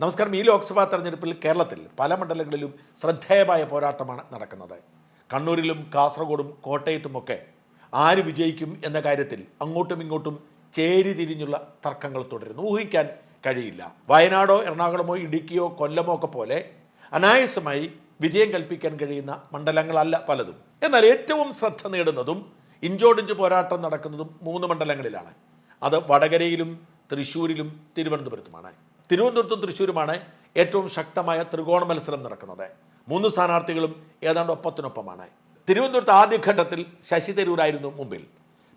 നമസ്കാരം. ഈ ലോക്സഭാ തെരഞ്ഞെടുപ്പിൽ കേരളത്തിൽ പല മണ്ഡലങ്ങളിലും ശ്രദ്ധേയമായ പോരാട്ടമാണ് നടക്കുന്നത്. കണ്ണൂരിലും കാസർഗോഡും കോട്ടയത്തുമൊക്കെ ആര് വിജയിക്കും എന്ന കാര്യത്തിൽ അങ്ങോട്ടും ഇങ്ങോട്ടും ചേരി തിരിഞ്ഞുള്ള തർക്കങ്ങൾ തുടരുന്നു. ഊഹിക്കാൻ കഴിയില്ല. വയനാടോ എറണാകുളമോ ഇടുക്കിയോ കൊല്ലമോ ഒക്കെ പോലെ അനായാസമായി വിജയം കൽപ്പിക്കാൻ കഴിയുന്ന മണ്ഡലങ്ങളല്ല പലതും. എന്നാൽ ഏറ്റവും ശ്രദ്ധ നേടുന്നതും ഇഞ്ചോടിഞ്ച് പോരാട്ടം നടക്കുന്നതും മൂന്ന് മണ്ഡലങ്ങളിലാണ്. അത് വടകരയിലും തൃശ്ശൂരിലും തിരുവനന്തപുരത്തുമാണ്. തിരുവനന്തപുരത്തും തൃശ്ശൂരുമാണ് ഏറ്റവും ശക്തമായ ത്രികോണ മത്സരം നടക്കുന്നത്. മൂന്ന് സ്ഥാനാർത്ഥികളും ഏതാണ്ട് ഒപ്പത്തിനൊപ്പമാണ്. തിരുവനന്തപുരത്ത് ആദ്യഘട്ടത്തിൽ ശശി തരൂരായിരുന്നു മുമ്പിൽ.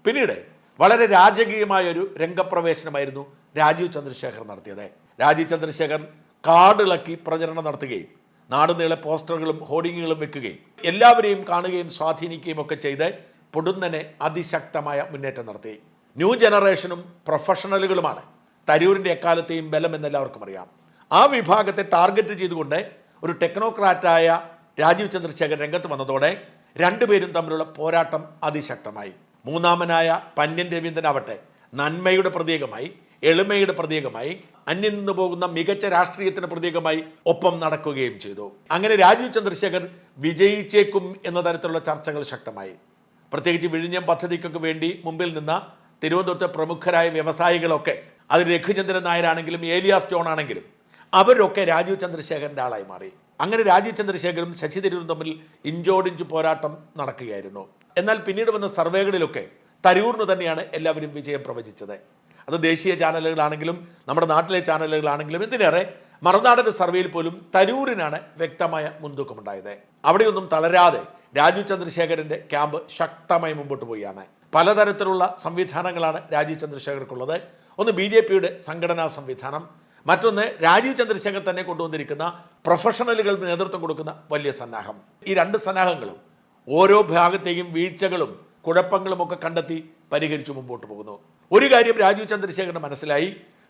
പിന്നീട് വളരെ രാജകീയമായ ഒരു രംഗപ്രവേശനമായിരുന്നു രാജീവ് ചന്ദ്രശേഖർ നടത്തിയത്. രാജീവ് ചന്ദ്രശേഖർ കാടിളക്കി പ്രചരണം നടത്തുകയും നാടുനീളെ പോസ്റ്ററുകളും ഹോർഡിങ്ങുകളും വെക്കുകയും എല്ലാവരെയും കാണുകയും സ്വാധീനിക്കുകയും ഒക്കെ ചെയ്ത് പൊടുന്നനെ അതിശക്തമായ മുന്നേറ്റം നടത്തി. ന്യൂ ജനറേഷനും പ്രൊഫഷണലുകളുമാണ് തരൂരിന്റെ എക്കാലത്തെയും ബലം എന്നെല്ലാവർക്കും അറിയാം. ആ വിഭാഗത്തെ ടാർഗറ്റ് ചെയ്തുകൊണ്ട് ഒരു ടെക്നോക്രാറ്റായ രാജീവ് ചന്ദ്രശേഖർ രംഗത്ത് വന്നതോടെ രണ്ടുപേരും തമ്മിലുള്ള പോരാട്ടം അതിശക്തമായി. മൂന്നാമനായ പന്യൻ രവീന്ദ്രനാവട്ടെ നന്മയുടെ പ്രതീകമായി എളിമയുടെ പ്രതീകമായി അന്യം നിന്ന് പോകുന്ന മികച്ച രാഷ്ട്രീയത്തിന് പ്രതീകമായി ഒപ്പം നടക്കുകയും ചെയ്തു. അങ്ങനെ രാജീവ് ചന്ദ്രശേഖർ വിജയിച്ചേക്കും എന്ന തരത്തിലുള്ള ചർച്ചകൾ ശക്തമായി. പ്രത്യേകിച്ച് വിഴിഞ്ഞം പദ്ധതിക്കൊക്കെ വേണ്ടി മുമ്പിൽ നിന്ന തിരുവനന്തപുരത്തെ പ്രമുഖരായ വ്യവസായികളൊക്കെ അത് രഘുചന്ദ്രൻ നായരാണെങ്കിലും ഏലിയാസ് സ്റ്റോൺ ആണെങ്കിലും അവരൊക്കെ രാജീവ് ചന്ദ്രശേഖരന്റെ ആളായി മാറി. അങ്ങനെ രാജീവ് ചന്ദ്രശേഖരും ശശി തരൂരും തമ്മിൽ ഇഞ്ചോടിഞ്ച് പോരാട്ടം നടക്കുകയായിരുന്നു. എന്നാൽ പിന്നീട് വന്ന സർവേകളിലൊക്കെ തരൂറിന് തന്നെയാണ് എല്ലാവരും വിജയം പ്രവചിച്ചത്. അത് ദേശീയ ചാനലുകളാണെങ്കിലും നമ്മുടെ നാട്ടിലെ ചാനലുകളാണെങ്കിലും എന്തിനേറെ മറുനാടൻ സർവേയിൽ പോലും തരൂരിനാണ് വ്യക്തമായ മുൻതൂക്കമുണ്ടായത്. അവിടെയൊന്നും തളരാതെ രാജീവ് ചന്ദ്രശേഖരന്റെ ക്യാമ്പ് ശക്തമായി മുമ്പോട്ട് പോയാണ്. പലതരത്തിലുള്ള സംവിധാനങ്ങളാണ് രാജീവ് ചന്ദ്രശേഖർക്കുള്ളത്. ഒന്ന് ബി ജെ പിയുടെ സംഘടനാ സംവിധാനം മറ്റൊന്ന് രാജീവ് ചന്ദ്രശേഖർ തന്നെ കൊണ്ടുവന്നിരിക്കുന്ന പ്രൊഫഷണലുകൾ നേതൃത്വം കൊടുക്കുന്ന വലിയ സന്നാഹം. ഈ രണ്ട് സന്നാഹങ്ങളും ഓരോ ഭാഗത്തെയും വീഴ്ചകളും കുഴപ്പങ്ങളും ഒക്കെ കണ്ടെത്തി പരിഹരിച്ചു മുമ്പോട്ട് പോകുന്നു. ഒരു കാര്യം രാജീവ് ചന്ദ്രശേഖരന് മനസ്സിലായി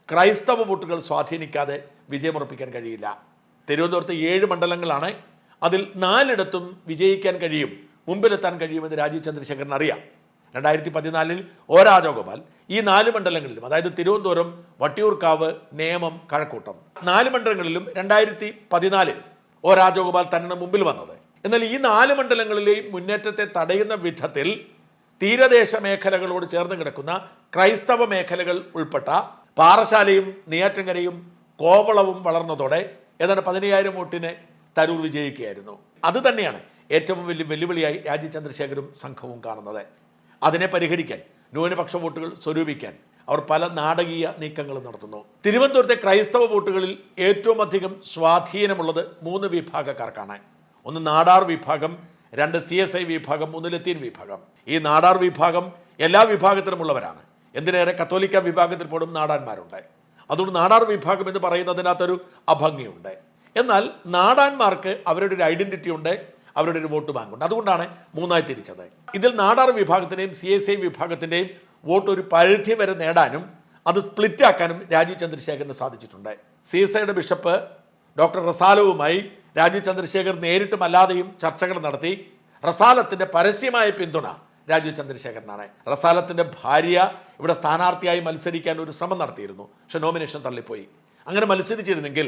ക്രൈസ്തവ വോട്ടുകൾ സ്വാധീനിക്കാതെ വിജയമുറപ്പിക്കാൻ കഴിയില്ല. തിരുവനന്തപുരത്ത് ഏഴ് മണ്ഡലങ്ങളാണ് അതിൽ നാലിടത്തും വിജയിക്കാൻ കഴിയും മുമ്പിലെത്താൻ കഴിയുമെന്ന് രാജീവ് ചന്ദ്രശേഖരൻ അറിയാം. രണ്ടായിരത്തി പതിനാലിൽ ഒ രാജഗോപാൽ ഈ നാല് മണ്ഡലങ്ങളിലും അതായത് തിരുവനന്തപുരം വട്ടിയൂർക്കാവ് നേമം കഴക്കൂട്ടം നാല് മണ്ഡലങ്ങളിലും രണ്ടായിരത്തി പതിനാലിൽ ഒ രാജഗോപാൽ തന്നെ മുമ്പിൽ വന്നത്. എന്നാൽ ഈ നാല് മണ്ഡലങ്ങളിലെയും മുന്നേറ്റത്തെ തടയുന്ന വിധത്തിൽ തീരദേശ മേഖലകളോട് ചേർന്ന് കിടക്കുന്ന ക്രൈസ്തവ മേഖലകൾ ഉൾപ്പെട്ട പാറശാലയും നെയ്യാറ്റങ്കരയും കോവളവും വളർന്നതോടെ ഏതാണ്ട് പതിനയ്യായിരം വോട്ടിന് തരൂർ വിജയിക്കുകയായിരുന്നു. അതുതന്നെയാണ് ഏറ്റവും വലിയ വെല്ലുവിളിയായി രാജ്യ ചന്ദ്രശേഖരും സംഘവും കാണുന്നത്. അതിനെ പരിഹരിക്കാൻ ന്യൂനപക്ഷ വോട്ടുകൾ സ്വരൂപിക്കാൻ അവർ പല നാടകീയ നീക്കങ്ങളും നടത്തുന്നു. തിരുവനന്തപുരത്തെ ക്രൈസ്തവ വോട്ടുകളിൽ ഏറ്റവും അധികം സ്വാധീനമുള്ളത് മൂന്ന് വിഭാഗക്കാർക്കാണ്. ഒന്ന് നാടാർ വിഭാഗം രണ്ട് സി എസ് ഐ വിഭാഗം മൂന്ന് ലത്തീൻ വിഭാഗം. ഈ നാടാർ വിഭാഗം എല്ലാ വിഭാഗത്തിലുമുള്ളവരാണ് എന്തിനേറെ കത്തോലിക്ക വിഭാഗത്തിൽ പോലും നാടാന്മാരുണ്ട്. അതുകൊണ്ട് നാടാർ വിഭാഗം എന്ന് പറയുന്നതിനകത്തൊരു അഭംഗിയുണ്ട്. എന്നാൽ നാടാന്മാർക്ക് അവരുടെ ഒരു ഐഡന്റിറ്റി ഉണ്ട്. അവരുടെ ഒരു വോട്ട് ബാങ്കുണ്ട് അതുകൊണ്ടാണ് മൂന്നായി തിരിച്ചത്. ഇതിൽ നാടാർ വിഭാഗത്തിന്റെയും സി എസ് ഐ വിഭാഗത്തിന്റെയും വോട്ട് ഒരു പരിധി വരെ നേടാനും അത് സ്പ്ലിറ്റ് ആക്കാനും രാജീവ് ചന്ദ്രശേഖരന് സാധിച്ചിട്ടുണ്ട്. സി എസ് ഐയുടെ ബിഷപ്പ് ഡോക്ടർ റസാലവുമായി രാജീവ് ചന്ദ്രശേഖർ നേരിട്ടും അല്ലാതെയും ചർച്ചകൾ നടത്തി. റസാലത്തിന്റെ പരസ്യമായ പിന്തുണ രാജീവ് ചന്ദ്രശേഖരനാണ്. റസാലത്തിന്റെ ഭാര്യ ഇവിടെ സ്ഥാനാർത്ഥിയായി മത്സരിക്കാൻ ഒരു ശ്രമം നടത്തിയിരുന്നു. പക്ഷെ നോമിനേഷൻ തള്ളിപ്പോയി. അങ്ങനെ മത്സരിച്ചിരുന്നെങ്കിൽ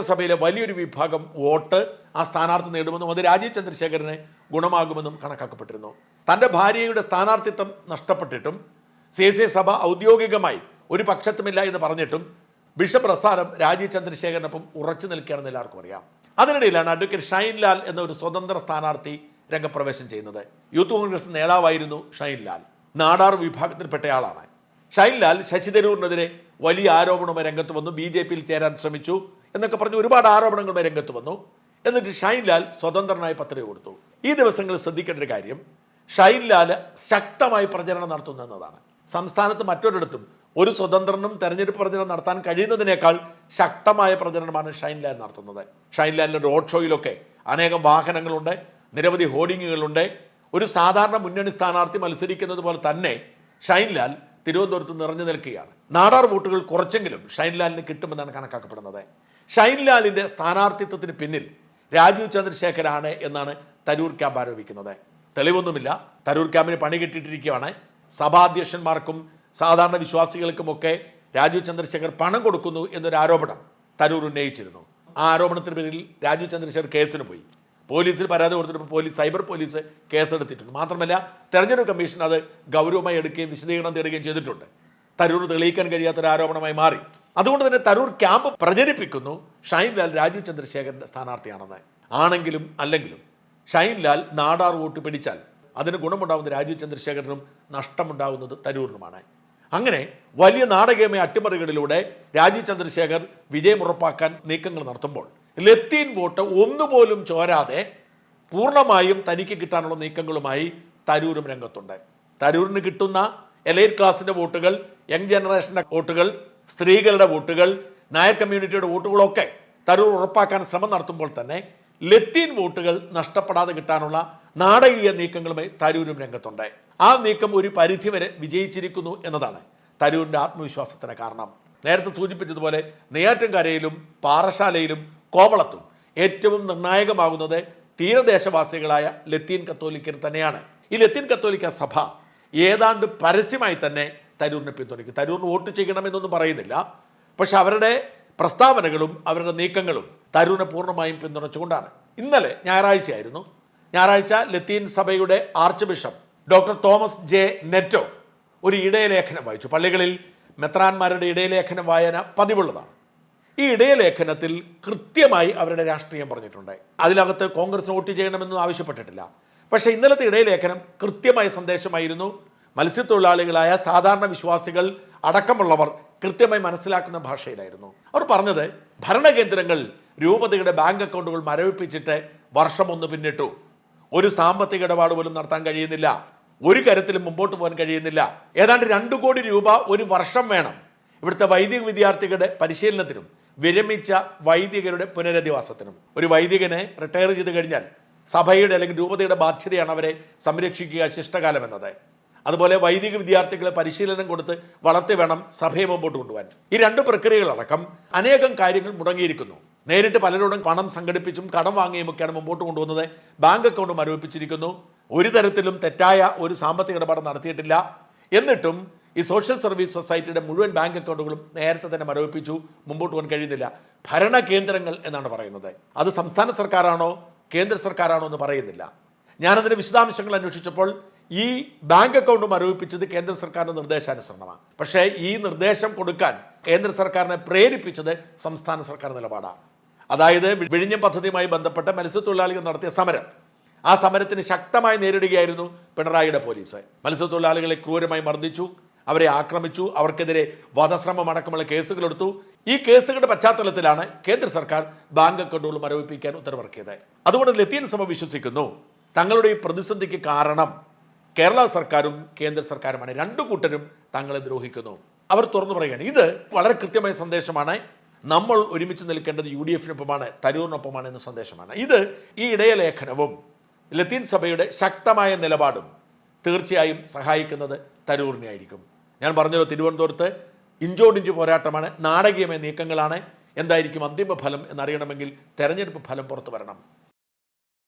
സഭയിലെ വലിയൊരു വിഭാഗം വോട്ട് ആ സ്ഥാനാർത്ഥി നേടുമെന്നും അത് രാജീവ് ചന്ദ്രശേഖരന് ഗുണമാകുമെന്നും കണക്കാക്കപ്പെട്ടിരുന്നു. തന്റെ ഭാര്യയുടെ സ്ഥാനാർത്ഥിത്വം നഷ്ടപ്പെട്ടിട്ടും സി എസ് സഭ ഔദ്യോഗികമായി ഒരു പക്ഷത്തുമില്ല എന്ന് പറഞ്ഞിട്ടും ബിഷപ്പ് റസാലം രാജീവ് ചന്ദ്രശേഖരനൊപ്പം ഉറച്ചു നിൽക്കുകയാണെന്ന് എല്ലാവർക്കും അറിയാം. അതിനിടയിലാണ് അഡ്വക്കേറ്റ് ഷൈൻലാൽ എന്ന ഒരു സ്വതന്ത്ര സ്ഥാനാർത്ഥി രംഗപ്രവേശം ചെയ്യുന്നത്. യൂത്ത് കോൺഗ്രസ് നേതാവായിരുന്നു ഷൈൻലാൽ. നാടാർ വിഭാഗത്തിൽപ്പെട്ടയാളാണ്. ഷൈൻലാൽ ശശി വലിയ ആരോപണവുമായി രംഗത്ത് വന്നു. ബി ജെ പിയിൽ ചേരാൻ ശ്രമിച്ചു. എന്നൊക്കെ പറഞ്ഞ് ഒരുപാട് ആരോപണങ്ങളുമായി രംഗത്ത് വന്നു. എന്നിട്ട് ഷൈൻലാൽ സ്വതന്ത്രനായ പത്രിക കൊടുത്തു. ഈ ദിവസങ്ങളിൽ ശ്രദ്ധിക്കേണ്ട ഒരു കാര്യം ഷൈൻലാൽ ശക്തമായി പ്രചരണം നടത്തുന്നു എന്നതാണ്. സംസ്ഥാനത്ത് മറ്റൊരിടത്തും ഒരു സ്വതന്ത്രനും തെരഞ്ഞെടുപ്പ് പ്രചരണം നടത്താൻ കഴിയുന്നതിനേക്കാൾ ശക്തമായ പ്രചരണമാണ് ഷൈൻലാൽ നടത്തുന്നത്. ഷൈൻലാലിന്റെ റോഡ് ഷോയിലൊക്കെ അനേകം വാഹനങ്ങളുണ്ട് നിരവധി ഹോർഡിങ്ങുകളുണ്ട്. ഒരു സാധാരണ മുന്നണി സ്ഥാനാർത്ഥി മത്സരിക്കുന്നത് പോലെ തന്നെ ഷൈൻലാൽ തിരുവനന്തപുരത്ത് നിറഞ്ഞു നിൽക്കുകയാണ്. നാടാർ വോട്ടുകൾ കുറച്ചെങ്കിലും ഷൈൻലാലിന് കിട്ടുമെന്നാണ് കണക്കാക്കപ്പെടുന്നത്. ഷൈൻ ലാലിന്റെ സ്ഥാനാർത്ഥിത്വത്തിന് പിന്നിൽ രാജീവ് ചന്ദ്രശേഖരാണ് എന്നാണ് തരൂർ ക്യാമ്പ് ആരോപിക്കുന്നത്. തെളിവൊന്നുമില്ല. തരൂർ ക്യാമ്പിന് പണി കിട്ടിയിട്ടിരിക്കുകയാണ്. സഭാധ്യക്ഷന്മാർക്കും സാധാരണ വിശ്വാസികൾക്കുമൊക്കെ രാജീവ് ചന്ദ്രശേഖർ പണം കൊടുക്കുന്നു എന്നൊരു ആരോപണം തരൂർ ഉന്നയിച്ചിരുന്നു. ആ ആരോപണത്തിന് പേരിൽ രാജീവ് ചന്ദ്രശേഖർ കേസിന് പോയി. പോലീസിൽ പരാതി കൊടുത്തിട്ട് പോലീസ് സൈബർ പോലീസ് കേസെടുത്തിട്ടുണ്ട്. മാത്രമല്ല തെരഞ്ഞെടുപ്പ് കമ്മീഷൻ അത് ഗൗരവമായി എടുക്കുകയും വിശദീകരണം തേടുകയും ചെയ്തിട്ടുണ്ട്. തരൂർ തെളിയിക്കാൻ കഴിയാത്തൊരു ആരോപണമായി മാറി. അതുകൊണ്ട് തന്നെ തരൂർ ക്യാമ്പ് പ്രചരിപ്പിക്കുന്നു. ഷൈൻലാൽ രാജീവ് ചന്ദ്രശേഖരന്റെ സ്ഥാനാർത്ഥിയാണെന്ന്. ആണെങ്കിലും അല്ലെങ്കിലും ഷൈൻ ലാൽ നാടാർ വോട്ട് പിടിച്ചാൽ അതിന് ഗുണമുണ്ടാവുന്ന രാജീവ് ചന്ദ്രശേഖരനും നഷ്ടമുണ്ടാവുന്നത് തരൂരിനുമാണ്. അങ്ങനെ വലിയ നാടകീയമായ അട്ടിമറികളിലൂടെ രാജീവ് ചന്ദ്രശേഖർ വിജയം ഉറപ്പാക്കാൻ നീക്കങ്ങൾ നടത്തുമ്പോൾ ലത്തീൻ വോട്ട് ഒന്നുപോലും ചോരാതെ പൂർണമായും തനിക്ക് കിട്ടാനുള്ള നീക്കങ്ങളുമായി തരൂരും രംഗത്തുണ്ട്. തരൂരിന് കിട്ടുന്ന എലൈറ്റ് ക്ലാസിന്റെ വോട്ടുകൾ യങ് ജനറേഷന്റെ വോട്ടുകൾ സ്ത്രീകളുടെ വോട്ടുകൾ നായർ കമ്മ്യൂണിറ്റിയുടെ വോട്ടുകളൊക്കെ തരൂർ ഉറപ്പാക്കാൻ ശ്രമം നടത്തുമ്പോൾ തന്നെ ലത്തീൻ വോട്ടുകൾ നഷ്ടപ്പെടാതെ കിട്ടാനുള്ള നാടകീയ നീക്കങ്ങളുമായി തരൂരും രംഗത്തുണ്ട്. ആ നീക്കം ഒരു പരിധിവരെ വിജയിച്ചിരിക്കുന്നു എന്നതാണ് തരൂരിന്റെ ആത്മവിശ്വാസത്തിന് കാരണം. നേരത്തെ സൂചിപ്പിച്ചതുപോലെ നെയ്യാറ്റിൻകരയിലും പാറശാലയിലും കോവളത്തും ഏറ്റവും നിർണായകമാകുന്നത് തീരദേശവാസികളായ ലത്തീൻ കത്തോലിക്കർ തന്നെയാണ്. ഈ ലത്തീൻ കത്തോലിക്ക സഭ ഏതാണ്ട് പരസ്യമായി തന്നെ തരൂരിനെ പിന്തുണയ്ക്കും. തരൂരിന് വോട്ട് ചെയ്യണമെന്നൊന്നും പറയുന്നില്ല. പക്ഷെ അവരുടെ പ്രസ്താവനകളും അവരുടെ നീക്കങ്ങളും തരൂരിനെ പൂർണമായും പിന്തുണച്ചുകൊണ്ടാണ്. ഇന്നലെ ഞായറാഴ്ചയായിരുന്നു. ഞായറാഴ്ച ലത്തീൻ സഭയുടെ archbishop doctor Thomas J Netto ഒരു ഇടയലേഖനം വായിച്ചു. പള്ളികളിൽ മെത്രാന്മാരുടെ ഇടയലേഖന വായന പതിവുള്ളതാണ്. ഈ ഇടയലേഖനത്തിൽ കൃത്യമായി അവരുടെ രാഷ്ട്രീയം പറഞ്ഞിട്ടുണ്ട്. അതിനകത്ത് കോൺഗ്രസ് വോട്ട് ചെയ്യണമെന്നും ആവശ്യപ്പെട്ടിട്ടില്ല. പക്ഷേ ഇന്നലത്തെ ഇടയലേഖനം കൃത്യമായ സന്ദേശമായിരുന്നു. മത്സ്യത്തൊഴിലാളികളായ സാധാരണ വിശ്വാസികൾ അടക്കമുള്ളവർ കൃത്യമായി മനസ്സിലാക്കുന്ന ഭാഷയിലായിരുന്നു. അവർ പറഞ്ഞത് ഭരണകേന്ദ്രങ്ങൾ രൂപതയുടെ ബാങ്ക് അക്കൗണ്ടുകൾ മരവിപ്പിച്ചിട്ട് വർഷം ഒന്ന് പിന്നിട്ടു. ഒരു സാമ്പത്തിക ഇടപാട് പോലും നടത്താൻ കഴിയുന്നില്ല. ഒരു കാര്യത്തിലും മുമ്പോട്ട് പോകാൻ കഴിയുന്നില്ല. ഏതാണ്ട് രണ്ടു കോടി രൂപ ഒരു വർഷം വേണം. ഇവിടുത്തെ വൈദിക വിദ്യാർത്ഥികളുടെ പരിശീലനത്തിനും വിരമിച്ച വൈദികരുടെ പുനരധിവാസത്തിനും. ഒരു വൈദികനെ റിട്ടയർ ചെയ്ത് കഴിഞ്ഞാൽ സഭയുടെ അല്ലെങ്കിൽ രൂപതയുടെ ബാധ്യതയാണ് അവരെ സംരക്ഷിക്കുക ശിഷ്ടകാലം എന്നത് അതുപോലെ വൈദിക വിദ്യാർത്ഥികളെ പരിശീലനം കൊടുത്ത് വളർത്തി വേണം സഭയെ മുമ്പോട്ട് കൊണ്ടുപോകാൻ. ഈ രണ്ട് പ്രക്രിയകളടക്കം അനേകം കാര്യങ്ങൾ മുടങ്ങിയിരിക്കുന്നു. നേരിട്ട് പലരോടും പണം സംഘടിപ്പിച്ചും കടം വാങ്ങിയുമൊക്കെയാണ് മുമ്പോട്ട് കൊണ്ടുവന്നത്. ബാങ്ക് അക്കൗണ്ട് മരവിപ്പിച്ചിരിക്കുന്നു ഒരു തരത്തിലും തെറ്റായ ഒരു സാമ്പത്തിക ഇടപാട് നടത്തിയിട്ടില്ല. എന്നിട്ടും ഈ സോഷ്യൽ സർവീസ് സൊസൈറ്റിയുടെ മുഴുവൻ ബാങ്ക് അക്കൗണ്ടുകളും നേരത്തെ തന്നെ മരവിപ്പിച്ചു. മുമ്പോട്ട് പോകാൻ കഴിയുന്നില്ല. ഭരണ കേന്ദ്രങ്ങൾ എന്നാണ് പറയുന്നത്. അത് സംസ്ഥാന സർക്കാരാണോ കേന്ദ്ര സർക്കാരാണോ എന്ന് പറയുന്നില്ല. ഞാനതിന്റെ വിശദാംശങ്ങൾ അന്വേഷിച്ചപ്പോൾ ഈ ബാങ്ക് അക്കൗണ്ട് മരവിപ്പിച്ചത് കേന്ദ്ര സർക്കാരിന്റെ നിർദ്ദേശാനുസരണമാണ്. പക്ഷേ ഈ നിർദ്ദേശം കൊടുക്കാൻ കേന്ദ്ര സർക്കാരിനെ പ്രേരിപ്പിച്ചത് സംസ്ഥാന സർക്കാർ നിലപാടാണ്. അതായത് വിഴിഞ്ഞം പദ്ധതിയുമായി ബന്ധപ്പെട്ട മത്സ്യത്തൊഴിലാളികൾ നടത്തിയ സമരം. ആ സമരത്തിന് ശക്തമായി നേരിടുകയായിരുന്നു പിണറായിയുടെ പോലീസ്. മത്സ്യത്തൊഴിലാളികളെ ക്രൂരമായി മർദ്ദിച്ചു അവരെ ആക്രമിച്ചു അവർക്കെതിരെ വധശ്രമം അടക്കമുള്ള കേസുകളെടുത്തു ഈ കേസുകളുടെ പശ്ചാത്തലത്തിലാണ് കേന്ദ്ര സർക്കാർ ബാങ്ക് അക്കൗണ്ടുകൾ മരവിപ്പിക്കാൻ ഉത്തരവിറക്കിയത്. അതുകൊണ്ട് ലത്തീൻ സഭ വിശ്വസിക്കുന്നു. തങ്ങളുടെ ഈ പ്രതിസന്ധിക്ക് കാരണം കേരള സർക്കാരും കേന്ദ്ര സർക്കാരുമാണ്. രണ്ടു കൂട്ടരും തങ്ങളെ ദ്രോഹിക്കുന്നു. അവർ തുറന്നു പറയുകയാണ് ഇത് വളരെ കൃത്യമായ സന്ദേശമാണ്. നമ്മൾ ഒരുമിച്ച് നിൽക്കേണ്ടത് യു ഡി എഫിനൊപ്പമാണ് തരൂറിനൊപ്പമാണ് എന്ന സന്ദേശമാണ്. ഇത് ഈ ഇടയലേഖനവും ലത്തീൻ സഭയുടെ ശക്തമായ നിലപാടും തീർച്ചയായും സഹായിക്കുന്നത് തരൂറിനെ ആയിരിക്കും ഞാൻ പറഞ്ഞല്ലോ തിരുവനന്തപുരത്ത് ഇഞ്ചോടിഞ്ച് പോരാട്ടമാണ് നാടകീയമായ നീക്കങ്ങളാണ്. എന്തായിരിക്കും അന്തിമ ഫലം എന്നറിയണമെങ്കിൽ തെരഞ്ഞെടുപ്പ് ഫലം പുറത്തു വരണം.